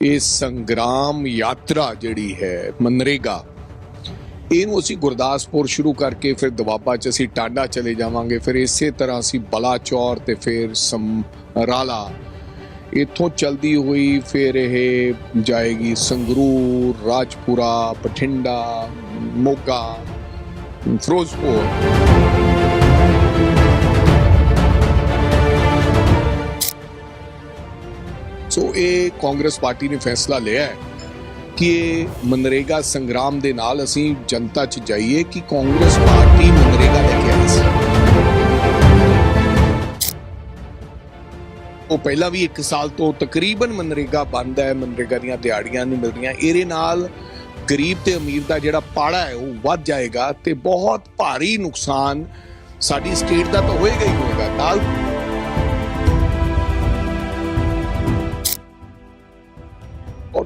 ਇਹ ਸੰਗਰਾਮ ਯਾਤਰਾ ਜਿਹੜੀ ਹੈ ਮਨਰੇਗਾ, ਇਹਨੂੰ ਅਸੀਂ ਗੁਰਦਾਸਪੁਰ ਸ਼ੁਰੂ ਕਰਕੇ ਫਿਰ ਦਵਾਬਾ ਚ ਅਸੀਂ ਟਾਂਡਾ ਚਲੇ ਜਾਵਾਂਗੇ, ਫਿਰ ਇਸੇ ਤਰ੍ਹਾਂ ਅਸੀਂ ਬਲਾਚੌਰ ਤੇ ਫਿਰ ਸਮਰਾਲਾ। ਇੱਥੋਂ ਚਲਦੀ ਹੋਈ ਫਿਰ ਇਹ ਜਾਏਗੀ ਸੰਗਰੂਰ, ਰਾਜਪੁਰਾ, ਬਠਿੰਡਾ, ਮੋਗਾ, ਫਿਰੋਜ਼ਪੁਰ। ਸੋ ਇਹ ਕਾਂਗਰਸ ਪਾਰਟੀ ਨੇ ਫੈਸਲਾ ਲਿਆ ਹੈ ਕਿ ਮਨਰੇਗਾ ਸੰਗਰਾਮ ਦੇ ਨਾਲ ਅਸੀਂ ਜਨਤਾ 'ਚ ਜਾਈਏ ਕਿ ਕਾਂਗਰਸ ਪਾਰਟੀ ਮਨਰੇਗਾ ਲੈ ਕੇ ਆਈ ਸੀ। ਉਹ ਪਹਿਲਾਂ ਵੀ 1 ਸਾਲ ਤੋਂ ਤਕਰੀਬਨ ਮਨਰੇਗਾ ਬੰਦ ਹੈ, ਮਨਰੇਗਾ ਦੀਆਂ ਦਿਹਾੜੀਆਂ ਨਹੀਂ ਮਿਲਦੀਆਂ। ਇਹਦੇ ਨਾਲ ਗਰੀਬ ਤੇ ਅਮੀਰ ਦਾ ਜਿਹੜਾ ਪਾੜਾ ਹੈ, ਉਹ ਵੱਧ ਜਾਏਗਾ ਤੇ ਬਹੁਤ ਭਾਰੀ ਨੁਕਸਾਨ ਸਾਡੀ ਸਟੇਟ ਦਾ ਤਾਂ ਹੋਏਗਾ ਹੀ ਹੋਏਗਾ। ਨਾਲ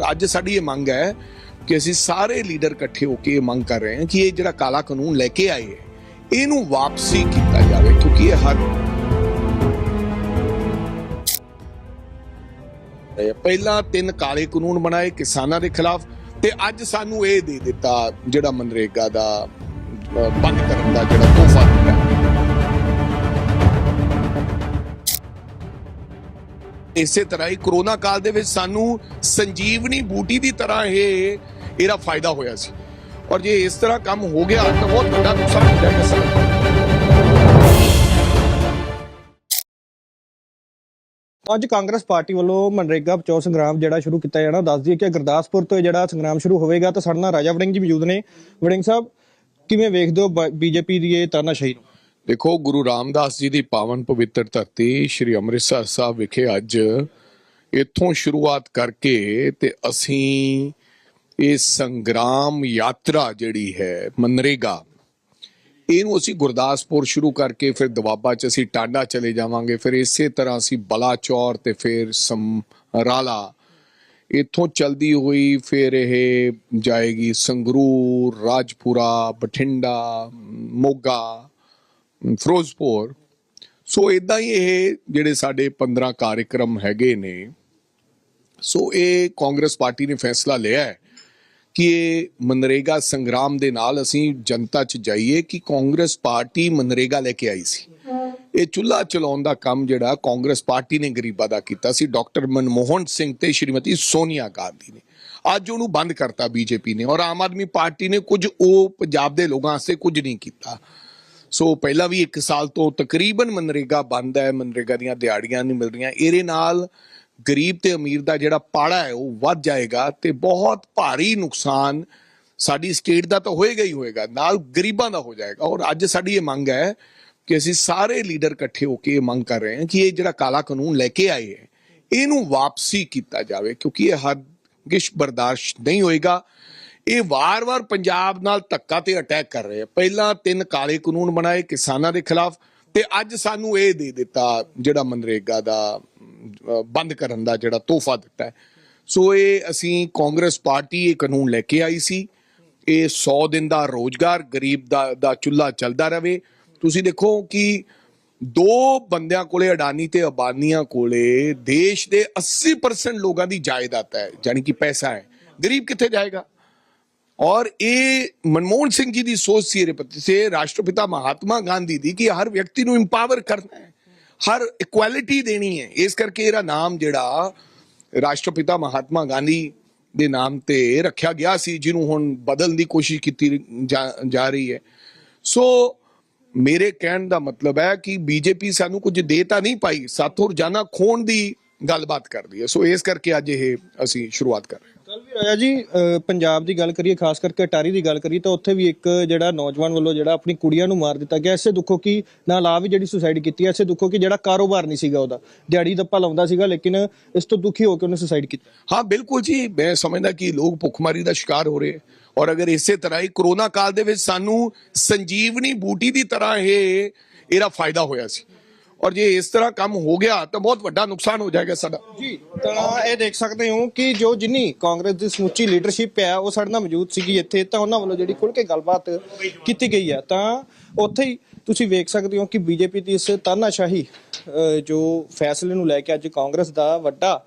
ਔਰ ਅੱਜ ਸਾਡੀ ਇਹ ਮੰਗ ਹੈ ਕਿ ਅਸੀਂ ਸਾਰੇ ਲੀਡਰ ਇਕੱਠੇ ਹੋ ਕੇ ਇਹ ਮੰਗ ਕਰ ਰਹੇ ਹਾਂ ਕਿ ਇਹ ਜਿਹੜਾ ਕਾਲਾ ਕਾਨੂੰਨ ਲੈ ਕੇ ਆਏ ਹੈ, ਇਹਨੂੰ ਵਾਪਸੀ ਕੀਤਾ ਜਾਵੇ, ਕਿਉਂਕਿ ਇਹ ਹਰ ਪਹਿਲਾਂ ਤਿੰਨ ਕਾਲੇ ਕਾਨੂੰਨ ਬਣਾਏ ਕਿਸਾਨਾਂ ਦੇ ਖਿਲਾਫ ਤੇ ਅੱਜ ਸਾਨੂੰ ਇਹ ਦੇ ਦਿੱਤਾ ਜਿਹੜਾ ਮਨਰੇਗਾ ਦਾ ਬੰਦ ਕਰਨ ਦਾ ਜਿਹੜਾ ਇਸੇ ਤਰ੍ਹਾਂ ਹੀ ਕਰੋਨਾ ਕਾਲ ਦੇ ਵਿੱਚ ਸਾਨੂੰ ਸੰਜੀਵਨੀ ਬੂਟੀ ਦੀ ਤਰ੍ਹਾਂ ਇਹ, ਇਹਦਾ ਫਾਇਦਾ ਹੋਇਆ ਸੀ। ਔਰ ਜੇ ਇਸ ਤਰ੍ਹਾਂ ਕੰਮ ਹੋ ਗਿਆ ਤਾਂ ਬਹੁਤ ਵੱਡਾ ਨੁਕਸਾਨ ਹੋ। ਜਾਏਗਾ ਸਰ ਅੱਜ ਕਾਂਗਰਸ ਪਾਰਟੀ ਵੱਲੋਂ ਮਨਰੇਗਾ ਬਚਾਓ ਸੰਗਰਾਮ ਜਿਹੜਾ ਸ਼ੁਰੂ ਕੀਤਾ ਜਾਣਾ ਦੱਸ ਦਈਏ ਕਿ ਗੁਰਦਾਸਪੁਰ ਤੋਂ ਇਹ ਜਿਹੜਾ ਸੰਗਰਾਮ ਸ਼ੁਰੂ ਹੋਵੇਗਾ ਤਾਂ ਸਾਡੇ ਨਾਲ ਰਾਜਾ ਵੜਿੰਗ ਜੀ ਮੌਜੂਦ ਨੇ। ਵੜਿੰਗ ਸਾਹਿਬ, ਕਿਵੇਂ ਵੇਖਦੇ ਹੋ ਬੀਜੇਪੀ ਦੀ ਇਹ ਤਾਨਾਸ਼ਾਹੀ ਨੂੰ? ਦੇਖੋ, ਗੁਰੂ ਰਾਮਦਾਸ ਜੀ ਦੀ ਪਾਵਨ ਪਵਿੱਤਰ ਧਰਤੀ ਸ੍ਰੀ ਅੰਮ੍ਰਿਤਸਰ ਸਾਹਿਬ ਵਿਖੇ ਅੱਜ ਇੱਥੋਂ ਸ਼ੁਰੂਆਤ ਕਰਕੇ ਤੇ ਅਸੀਂ ਇਹ ਸੰਗਰਾਮ ਯਾਤਰਾ ਜਿਹੜੀ ਹੈ, ਮਨਰੇਗਾ, ਇਹਨੂੰ ਅਸੀਂ ਗੁਰਦਾਸਪੁਰ ਸ਼ੁਰੂ ਕਰਕੇ ਫਿਰ ਦਵਾਬਾ ਚ ਅਸੀਂ ਟਾਂਡਾ ਚਲੇ ਜਾਵਾਂਗੇ, ਫਿਰ ਇਸੇ ਤਰ੍ਹਾਂ ਅਸੀਂ ਬਲਾਚੌਰ ਤੇ ਫਿਰ ਸਮਰਾਲਾ, ਇੱਥੋਂ ਚਲਦੀ ਹੋਈ ਫਿਰ ਇਹ ਜਾਏਗੀ ਸੰਗਰੂਰ, ਰਾਜਪੁਰਾ, ਬਠਿੰਡਾ, ਮੋਗਾ ਫਿਰੋਜ਼ਪੁਰ। ਸੋ ਇਦਾਂ ਹੀ ਇਹ ਜਿਹੜੇ ਸਾਡੇ 15 ਕਾਰਜਕ੍ਰਮ ਹੈਗੇ ਨੇ, ਸੋ ਇਹ ਕਾਂਗਰਸ ਪਾਰਟੀ ਨੇ ਫੈਸਲਾ ਲਿਆ ਹੈ ਕਿ ਇਹ ਮਨਰੇਗਾ ਸੰਗਰਾਮ ਦੇ ਨਾਲ ਅਸੀਂ ਜਨਤਾ 'ਚ ਜਾਈਏ ਕਿ ਕਾਂਗਰਸ ਪਾਰਟੀ ਮਨਰੇਗਾ ਲੈ ਕੇ ਆਈ ਸੀ। ਇਹ ਚੁੱਲ੍ਹਾ ਚਲਾਉਣ ਦਾ ਕੰਮ ਜਿਹੜਾ ਕਾਂਗਰਸ ਪਾਰਟੀ ਨੇ ਗਰੀਬਾਂ ਦਾ ਕੀਤਾ ਸੀ। ਡਾਕਟਰ ਮਨਮੋਹਨ ਸਿੰਘ ਤੇ ਸ਼੍ਰੀਮਤੀ ਸੋਨੀਆ ਗਾਂਧੀ ਨੇ। ਅੱਜ ਉਹਨੂੰ ਬੰਦ ਕਰਤਾ ਬੀਜੇਪੀ ਨੇ ਔਰ ਆਮ ਆਦਮੀ ਪਾਰਟੀ ਨੇ ਕੁਝ ਉਹ ਪੰਜਾਬ ਦੇ ਲੋਕਾਂ ਵਾਸਤੇ ਕੁਝ ਨਹੀਂ ਕੀਤਾ। ਸੋ ਪਹਿਲਾਂ ਵੀ 1 ਸਾਲ ਤੋਂ ਤਕਰੀਬਨ ਮਨਰੇਗਾ ਬੰਦ ਹੈ, ਮਨਰੇਗਾ ਦੀਆਂ ਦਿਹਾੜੀਆਂ ਨਹੀਂ ਮਿਲ ਰਹੀਆਂ ਇਹਦੇ ਨਾਲ ਗਰੀਬ ਤੇ ਅਮੀਰ ਦਾ ਜਿਹੜਾ ਪਾੜਾ ਹੈ, ਉਹ ਵੱਧ ਜਾਏਗਾ ਤੇ ਬਹੁਤ ਭਾਰੀ ਨੁਕਸਾਨ ਸਾਡੀ ਸਟੇਟ ਦਾ ਤਾਂ ਹੋਏਗਾ ਹੀ ਹੋਏਗਾ, ਨਾਲ ਗਰੀਬਾਂ ਦਾ ਹੋ ਜਾਏਗਾ। ਔਰ ਅੱਜ ਸਾਡੀ ਇਹ ਮੰਗ ਹੈ ਕਿ ਅਸੀਂ ਸਾਰੇ ਲੀਡਰ ਇਕੱਠੇ ਹੋ ਕੇ ਇਹ ਮੰਗ ਕਰ ਰਹੇ ਹਾਂ ਕਿ ਇਹ ਜਿਹੜਾ ਕਾਲਾ ਕਾਨੂੰਨ ਲੈ ਕੇ ਆਏ ਹੈ, ਇਹਨੂੰ ਵਾਪਸੀ ਕੀਤਾ ਜਾਵੇ, ਕਿਉਂਕਿ ਇਹ ਹਰ ਹਰਗਿਜ਼ ਬਰਦਾਸ਼ਤ ਨਹੀਂ ਹੋਏਗਾ। ਇਹ ਵਾਰ-ਵਾਰ ਪੰਜਾਬ ਨਾਲ ਧੱਕਾ ਤੇ ਅਟੈਕ ਕਰ ਰਹੇ ਆ। ਪਹਿਲਾਂ ਤਿੰਨ ਕਾਲੇ ਕਾਨੂੰਨ ਬਣਾਏ ਕਿਸਾਨਾਂ ਦੇ ਖਿਲਾਫ ਤੇ ਅੱਜ ਸਾਨੂੰ ਇਹ ਦੇ ਦਿੱਤਾ ਜਿਹੜਾ ਮਨਰੇਗਾ ਦਾ ਬੰਦ ਕਰਨ ਦਾ ਜਿਹੜਾ ਤੋਹਫਾ ਦਿੱਤਾ ਸੋ ਇਹ ਅਸੀਂ ਕਾਂਗਰਸ ਪਾਰਟੀ ਇਹ ਕਾਨੂੰਨ ਲੈ ਕੇ ਆਈ ਸੀ। ਇਹ 100 ਦਿਨ ਦਾ ਰੋਜ਼ਗਾਰ, ਗਰੀਬ ਦਾ ਦਾ ਚੁੱਲ੍ਹਾ ਚੱਲਦਾ ਰਵੇ ਤੁਸੀਂ ਦੇਖੋ ਕਿ ਦੋ ਬੰਦਿਆਂ ਕੋਲੇ, ਅਡਾਨੀ ਤੇ ਅਬਾਨੀਆਂ ਕੋਲੇ ਦੇਸ਼ ਦੇ 80% ਲੋਕਾਂ ਦੀ ਜਾਇਦਾਦ ਹੈ ਯਾਨੀ ਕਿ ਪੈਸਾ ਹੈ। ਗਰੀਬ ਕਿੱਥੇ ਜਾਏਗਾ? ਔਰ ਇਹ ਮਨਮੋਹਨ ਸਿੰਘ ਜੀ ਦੀ ਸੋਚ ਸੀ ਇਹਦੇ ਪ੍ਰਤੀ ਸੇ ਰਾਸ਼ਟਰਪਿਤਾ ਮਹਾਤਮਾ ਗਾਂਧੀ ਦੀ ਕਿ ਹਰ ਵਿਅਕਤੀ ਨੂੰ ਇੰਪਾਵਰ ਕਰਨਾ ਹੈ, ਹਰ ਇਕੁਐਲਿਟੀ ਦੇਣੀ ਹੈ। ਇਸ ਕਰਕੇ ਇਹਦਾ ਨਾਮ ਜਿਹੜਾ ਰਾਸ਼ਟਰਪਿਤਾ ਮਹਾਤਮਾ ਗਾਂਧੀ ਦੇ ਨਾਮ ਤੇ ਰੱਖਿਆ ਗਿਆ ਸੀ, ਜਿਹਨੂੰ ਹੁਣ ਬਦਲਣ ਦੀ ਕੋਸ਼ਿਸ਼ ਕੀਤੀ ਜਾ- ਜਾ ਰਹੀ ਹੈ। ਸੋ ਮੇਰੇ ਕਹਿਣ ਦਾ ਮਤਲਬ ਹੈ ਕਿ ਬੀਜੇਪੀ ਸਾਨੂੰ ਕੁਝ ਦੇ ਤਾਂ ਨਹੀਂ ਪਾਈ, ਸਾਥੋਂ ਰੋਜ਼ਾਨਾ ਖੋਣ ਦੀ ਗੱਲਬਾਤ ਕਰਦੀ ਹੈ। ਸੋ ਇਸ ਕਰਕੇ ਅੱਜ ਇਹ ਅਸੀਂ ਸ਼ੁਰੂਆਤ ਕਰ ਰਹੇ ਹਾਂ। ਕੱਲ ਜੀ ਅ, ਪੰਜਾਬ ਦੀ ਗੱਲ ਕਰੀਏ ਖਾਸ ਕਰਕੇ ਅਟਾਰੀ ਦੀ ਗੱਲ ਕਰੀਏ ਤਾਂ ਉੱਥੇ ਵੀ ਇੱਕ ਜਿਹੜਾ ਨੌਜਵਾਨ ਵੱਲੋਂ ਜਿਹੜਾ ਆਪਣੀ ਕੁੜੀਆਂ ਨੂੰ ਮਾਰ ਦਿੱਤਾ ਗਿਆ। ਇਸੇ ਦੁੱਖੋ ਕੀ ਨਾਲ ਆ ਵੀ ਜਿਹੜੀ ਸੁਸਾਈਡ ਕੀਤੀ ਹੈ ਇਸੇ ਦੁੱਖੋ ਕੀ ਜਿਹੜਾ ਕਾਰੋਬਾਰ ਨਹੀਂ ਸੀਗਾ ਉਹਦਾ। ਦਿਹਾੜੀ ਦੱਪਾ ਲਾਉਂਦਾ ਸੀਗਾ ਲੇਕਿਨ ਇਸ ਤੋਂ ਦੁਖੀ ਹੋ ਕੇ ਉਹਨੇ ਸੁਸਾਈਡ ਕੀਤੀ। ਹਾਂ ਬਿਲਕੁਲ ਜੀ। ਮੈਂ ਸਮਝਦਾ ਕਿ ਲੋਕ ਭੁੱਖਮਰੀ ਦਾ ਸ਼ਿਕਾਰ ਹੋ ਰਹੇ ਹੈ। ਔਰ ਅਗਰ ਇਸੇ ਤਰ੍ਹਾਂ ਹੀ ਕਰੋਨਾ ਕਾਲ ਦੇ ਵਿੱਚ ਸਾਨੂੰ ਸੰਜੀਵਨੀ ਬੂਟੀ ਦੀ ਤਰ੍ਹਾਂ ਇਹ ਇਹਦਾ ਫਾਇਦਾ ਹੋਇਆ ਸੀ। ਔਰ ਜੇ ਇਸ ਤਰ੍ਹਾਂ ਕੰਮ ਹੋ ਗਿਆ ਤਾਂ ਬਹੁਤ ਵੱਡਾ ਨੁਕਸਾਨ ਹੋ ਜਾਏਗਾ ਸਾਡਾ। ਜੀ, ਤਾਂ ਇਹ ਦੇਖ ਸਕਦੇ ਹੋ ਕਿ ਜੋ ਜਿੰਨੀ ਕਾਂਗਰਸ ਦੀ ਸਮੁੱਚੀ ਲੀਡਰਸ਼ਿਪ ਹੈ, ਉਹ ਸਾਡੇ ਨਾਲ ਮੌਜੂਦ ਸੀਗੀ ਇੱਥੇ, ਤਾਂ ਉਹਨਾਂ ਵੱਲੋਂ ਜਿਹੜੀ ਖੁੱਲ ਕੇ ਗੱਲਬਾਤ ਕੀਤੀ ਗਈ ਹੈ। ਤਾਂ ਉੱਥੇ ਹੀ ਤੁਸੀਂ ਵੇਖ ਸਕਦੇ ਹੋ ਕਿ ਬੀਜੇਪੀ ਦੀ ਇਸ ਤਾਨਾਸ਼ਾਹੀ ਜੋ ਫੈਸਲੇ ਨੂੰ ਲੈ ਕੇ ਅੱਜ ਕਾਂਗਰਸ ਦਾ ਵੱਡਾ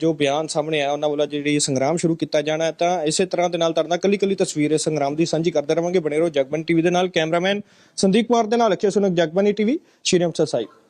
ਜੋ ਬਿਆਨ ਸਾਹਮਣੇ ਆਇਆ, ਉਹਨਾਂ ਵੱਲੋਂ ਜਿਹੜੀ ਸੰਗਰਾਮ ਸ਼ੁਰੂ ਕੀਤਾ ਜਾਣਾ ਹੈ, ਤਾਂ ਇਸੇ ਤਰ੍ਹਾਂ ਦੇ ਨਾਲ ਤੁਹਾਡੇ ਨਾਲ ਕੱਲੀ ਕੱਲੀ ਤਸਵੀਰ ਇਸ ਸੰਗਰਾਮ ਦੀ ਸਾਂਝੀ ਕਰਦੇ ਰਵਾਂਗੇ। ਬਣੇ ਰਹੋ ਜਗਬਨ ਟੀਵੀ ਦੇ ਨਾਲ। ਕੈਮਰਾਮੈਨ ਸੰਦੀਪ ਕੁਮਾਰ ਦੇ ਨਾਲ, ਅਖੇ ਸੁਨਕ ਜਗਬਾਨੀ ਟੀਵੀ, ਸ਼੍ਰੀ ਅੰਮ੍ਰਿਤਸਰ ਸਾਹਿਬ।